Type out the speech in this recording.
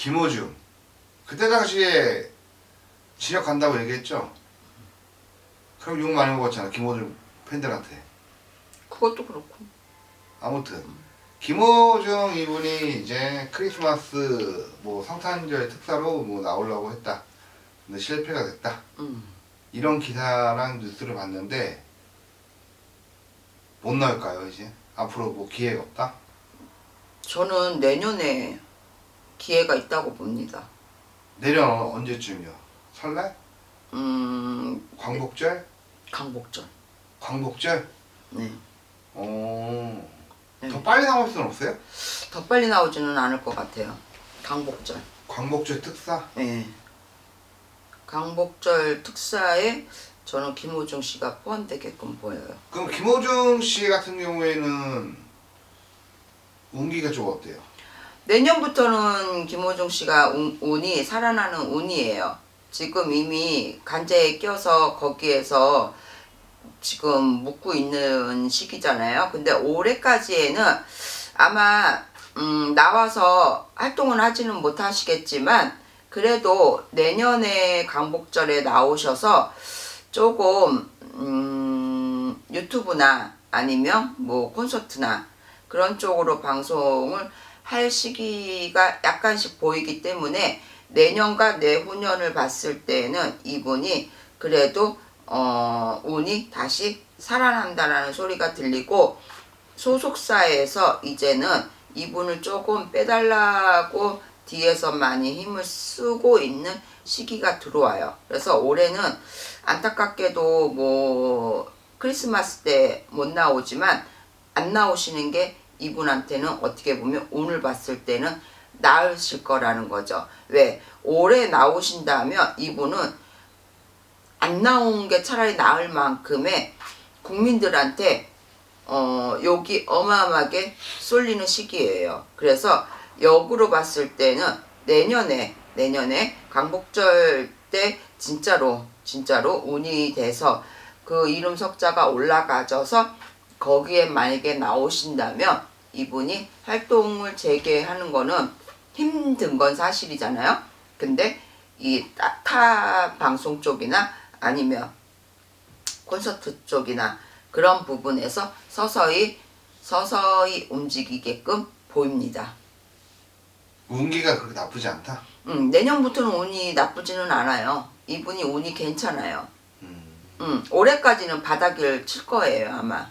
김호중 그때 당시에 진역 간다고 얘기했죠. 그럼 욕 많이 먹었잖아 김호중 팬들한테. 그것도 그렇고. 아무튼 김호중 이분이 이제 크리스마스 뭐 성탄절 특사로 뭐 나오려고 했다. 근데 실패가 됐다. 음. 이런 기사랑 뉴스를 봤는데 못 나올까요 이제? 앞으로 뭐 기회가 없다? 저는 내년에 기회가 있다고 봅니다. 내년 언제쯤이요? 설날? 음, 광복절? 강복절. 광복절? 네. 어. 네. 더 빨리 나올 수는 없어요? 더 빨리 나오지는 않을 것 같아요. 강복절. 광복절 특사? 네. 강복절 특사에 저는 김호중 씨가 포함되게끔 보여요. 그럼 김호중 씨 같은 경우에는 운기가 좀 어때요? 내년부터는 김호중 씨가 운, 운이 살아나는 운이에요. 지금 이미 간제에 껴서 거기에서 지금 묵고 있는 시기잖아요. 근데 올해까지에는 아마 음, 나와서 활동을 하지는 못하시겠지만 그래도 내년에 강복절에 나오셔서 조금 음, 유튜브나 아니면 뭐 콘서트나 그런 쪽으로 방송을 할 시기가 약간씩 보이기 때문에 내년과 내후년을 봤을 때는 이분이 그래도 어, 운이 다시 살아난다라는 소리가 들리고 소속사에서 이제는 이분을 조금 빼달라고 뒤에서 많이 힘을 쓰고 있는 시기가 들어와요. 그래서 올해는 안타깝게도 뭐 크리스마스 때 못 나오지만 안 나오시는 게 이분한테는 어떻게 보면 오늘 봤을 때는 나으실 거라는 거죠. 왜? 올해 나오신다면 이분은 안 나온 게 차라리 나을 만큼의 국민들한테 어, 욕이 어마어마하게 쏠리는 시기예요. 그래서 역으로 봤을 때는 내년에 내년에 강복절 때 진짜로 진짜로 운이 돼서 그 이름 석자가 올라가져서 거기에 만약에 나오신다면 이분이 활동을 재개하는 거는 힘든 건 사실이잖아요. 근데 이 타 방송 쪽이나 아니면 콘서트 쪽이나 그런 부분에서 서서히 서서히 움직이게끔 보입니다. 운기가 그렇게 나쁘지 않다? 음, 내년부터는 운이 나쁘지는 않아요. 이분이 운이 괜찮아요. 음. 음, 올해까지는 바닥을 칠 거예요, 아마.